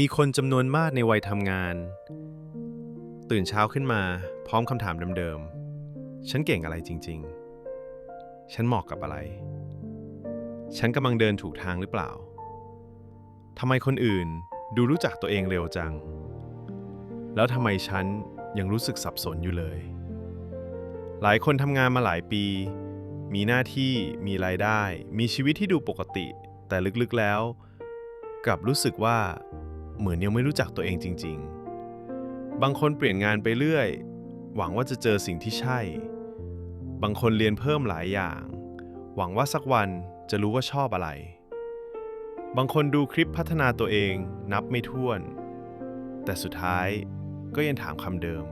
มีคนจำนวนมากในวัยทำงาน ตื่นเช้าขึ้นมา พร้อมคำถามเดิมๆ ฉันเก่งอะไรจริง ๆ ฉันเหมาะกับอะไร ฉันกำลังเดินถูกทางหรือเปล่าทำไมคนอื่นดูรู้จักตัวเองเร็วจัง แล้วทำไมฉันยังรู้สึกสับสนอยู่เลย หลายคนทำงานมาหลายปี มีหน้าที่ มีรายได้ มีชีวิตที่ดูปกติ แต่ลึกๆแล้ว กลับรู้สึกว่า เหมือนยังไม่รู้จักตัวเองจริง ๆ บางคนเปลี่ยนงานไปเรื่อย หวังว่าจะเจอสิ่งที่ใช่ บางคนเรียนเพิ่มหลายอย่าง หวังว่าสักวันจะรู้ว่าชอบอะไร บางคนดูคลิปพัฒนาตัวเองนับไม่ถ้วน แต่สุดท้ายก็ยังถามคำเดิม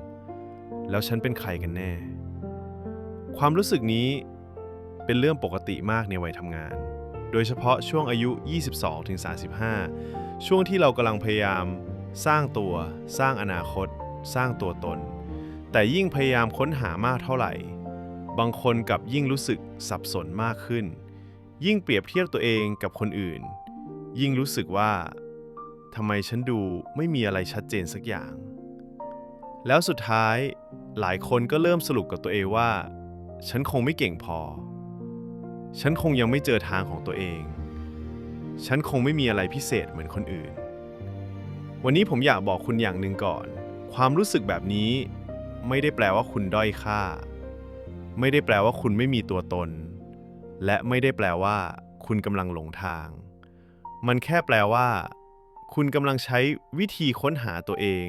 แล้วฉันเป็นใครกันแน่ ความรู้สึกนี้เป็นเรื่องปกติมากในวัยทำงาน โดยเฉพาะช่วงอายุ 22-35 ช่วงที่เรากำลังพยายาม สร้างตัว สร้างอนาคต สร้างตัวตน แต่ยิ่งพยายามค้นหามากเท่าไหร่ บางคนกับยิ่งรู้สึกสับสนมากขึ้น ยิ่งเปรียบเทียบตัวเองกับคนอื่น ยิ่งรู้สึกว่าทำไมฉันดูไม่มีอะไรชัดเจนสักอย่าง แล้วสุดท้ายหลายคนก็เริ่มสรุปกับตัวเองว่า ฉันคงไม่เก่งพอ ฉันคงยังไม่เจอทางของตัวเอง ฉันคงไม่มีอะไรพิเศษเหมือนคนอื่น วันนี้ผมอยากบอกคุณอย่างหนึ่งก่อน ความรู้สึกแบบนี้ ไม่ได้แปลว่าคุณด้อยค่า ไม่ได้แปลว่าคุณไม่มีตัวตน และไม่ได้แปลว่า คุณกำลังหลงทาง มันแค่แปลว่า คุณกำลังใช้วิธีค้นหาตัวเอง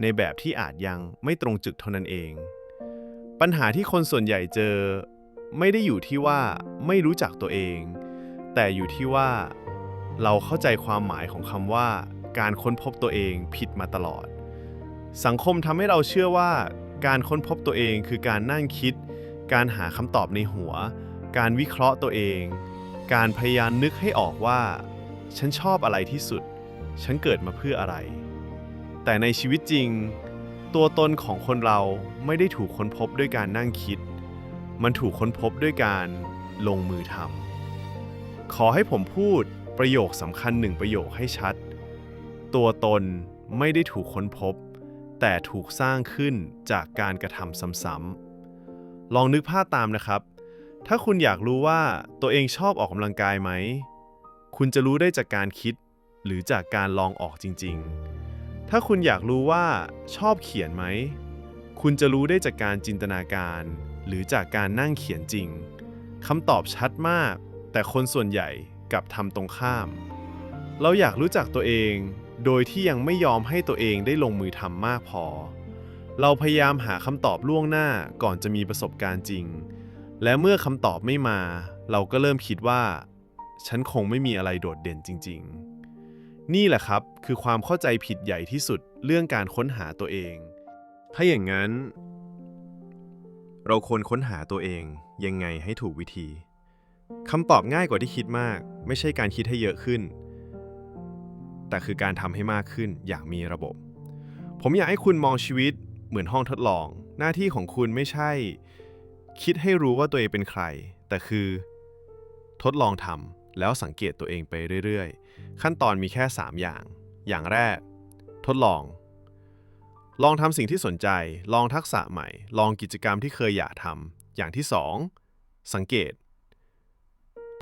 ในแบบที่อาจยังไม่ตรงจุดเท่านั้นเอง ปัญหาที่คนส่วนใหญ่เจอ ไม่ได้อยู่ที่ว่าไม่รู้จักตัวเอง แต่อยู่ที่ว่า เราเข้าใจความหมายของคำว่าการค้นพบตัวเองผิดมาตลอด สังคมทำให้เราเชื่อว่า การค้นพบตัวเองคือการนั่งคิด การหาคำตอบในหัว การวิเคราะห์ตัวเอง การพยายามนึกให้ออกว่า ฉันชอบอะไรที่สุด ฉันเกิดมาเพื่ออะไร แต่ในชีวิตจริง ตัวตนของคนเราไม่ได้ถูกค้นพบด้วยการนั่งคิด มันถูกค้นพบด้วยการลงมือทำขอให้ผมพูด ประโยคสำคัญหนึ่งประโยคให้ชัด ตัวตนไม่ได้ถูกค้นพบ แต่ถูกสร้างขึ้นจากการกระทำซ้ำๆลองนึกภาพตามนะครับ ถ้าคุณอยากรู้ว่าตัวเองชอบออกกำลังกายไหม คุณจะรู้ได้จากการคิด หรือจากการลองออกจริง ๆ ถ้าคุณอยากรู้ว่าชอบเขียนไหม คุณจะรู้ได้จากการจินตนาการ หรือจากการนั่งเขียนจริงคำตอบชัดมาก แต่คนส่วนใหญ่ กับทำตรงข้าม เราอยากรู้จักตัวเอง โดยที่ยังไม่ยอมให้ตัวเองได้ลงมือทำมากพอ เราพยายามหาคำตอบล่วงหน้าก่อนจะมีประสบการณ์จริง และเมื่อคำตอบไม่มา เราก็เริ่มคิดว่า ฉันคงไม่มีอะไรโดดเด่นจริง ๆ นี่แหละครับคือความเข้าใจผิดใหญ่ที่สุดเรื่องการค้นหาตัวเอง ถ้าอย่างนั้น เราควรค้นหาตัวเองยังไงให้ถูกวิธี คำตอบง่ายกว่าที่คิดมาก ไม่ใช่การคิดให้เยอะขึ้น แต่คือการทำให้มากขึ้นอย่างมีระบบ ผมอยากให้คุณมองชีวิตเหมือนห้องทดลอง หน้าที่ของคุณไม่ใช่ คิดให้รู้ว่าตัวเองเป็นใคร แต่คือ ทดลองทำแล้วสังเกตตัวเองไปเรื่อยๆ ขั้นตอนมีแค่ 3 อย่าง อย่างแรก ทดลอง ลองทำสิ่งที่สนใจ ลองทักษะใหม่ ลองกิจกรรมที่เคยอยากทำอย่างที่ 2 สังเกต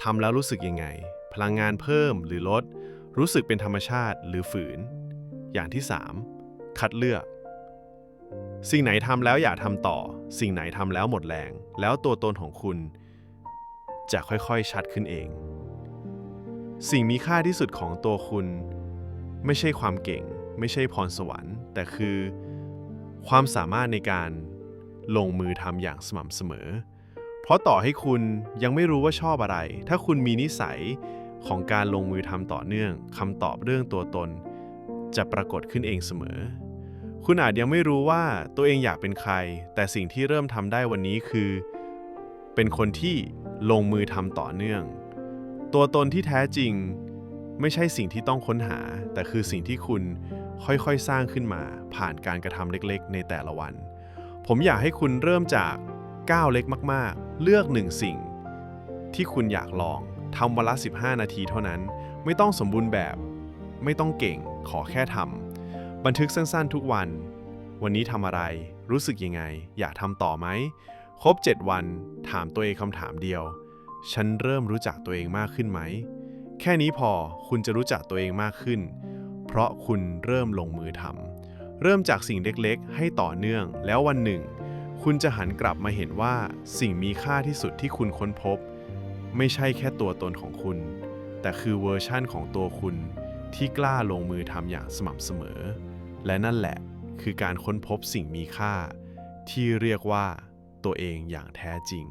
ทำแล้วรู้สึกยังไง พลังงานเพิ่มหรือลด รู้สึกเป็นธรรมชาติหรือฝืน อย่างที่ 3 คัดเลือก สิ่งไหนทำแล้วอยากทำต่อ สิ่งไหนทำแล้วหมดแรง แล้วตัวตนของคุณ จะค่อยๆชัดขึ้นเอง สิ่งมีค่าที่สุดของตัวคุณ ไม่ใช่ความเก่ง ไม่ใช่พรสวรรค์ แต่คือ ความสามารถในการลงมือทำอย่างสม่ำเสมอ เพราะต่อให้คุณยังไม่รู้ว่าชอบอะไร ถ้าคุณมีนิสัยของการลงมือทำต่อเนื่องคำตอบเรื่องตัวตน จะปรากฏขึ้นเองเสมอ คุณอาจยังไม่รู้ว่าตัวเองอยากเป็นใคร แต่สิ่งที่เริ่มทำได้วันนี้คือ เป็นคนที่ลงมือทำต่อเนื่อง ตัวตนที่แท้จริง ไม่ใช่สิ่งที่ต้องค้นหา แต่คือสิ่งที่คุณค่อยๆสร้างขึ้นมา ผ่านการกระทำเล็กๆ ในแต่ละวัน ผมอยากให้คุณเริ่มจากก้าวเล็กมากๆ เลือกหนึ่งสิ่ง ที่คุณอยากลองทำวันละ 15 นาทีเท่านั้น ไม่ต้องสมบูรณ์แบบ ไม่ต้องเก่ง ขอแค่ทำบันทึกสั้นๆ ทุกวัน วันนี้ทำอะไร รู้สึกยังไง อยากทำต่อไหม ครบ 7 วัน ถามตัวเองคำถามเดียว ฉันเริ่มรู้จักตัวเองมากขึ้นไหม แค่นี้พอคุณจะรู้จักตัวเองมากขึ้น เพราะคุณเริ่มลงมือทำเริ่มจากสิ่งเล็กๆ ให้ต่อเนื่องแล้ววันหนึ่ง คุณจะหันกลับมาเห็นว่าสิ่งมีค่าที่สุดที่คุณค้นพบ ไม่ใช่แค่ตัวตนของคุณ แต่คือเวอร์ชั่นของตัวคุณที่กล้าลงมือทำอย่างสม่ำเสมอ และนั่นแหละคือการค้นพบสิ่งมีค่า ที่เรียกว่าตัวเองอย่างแท้จริง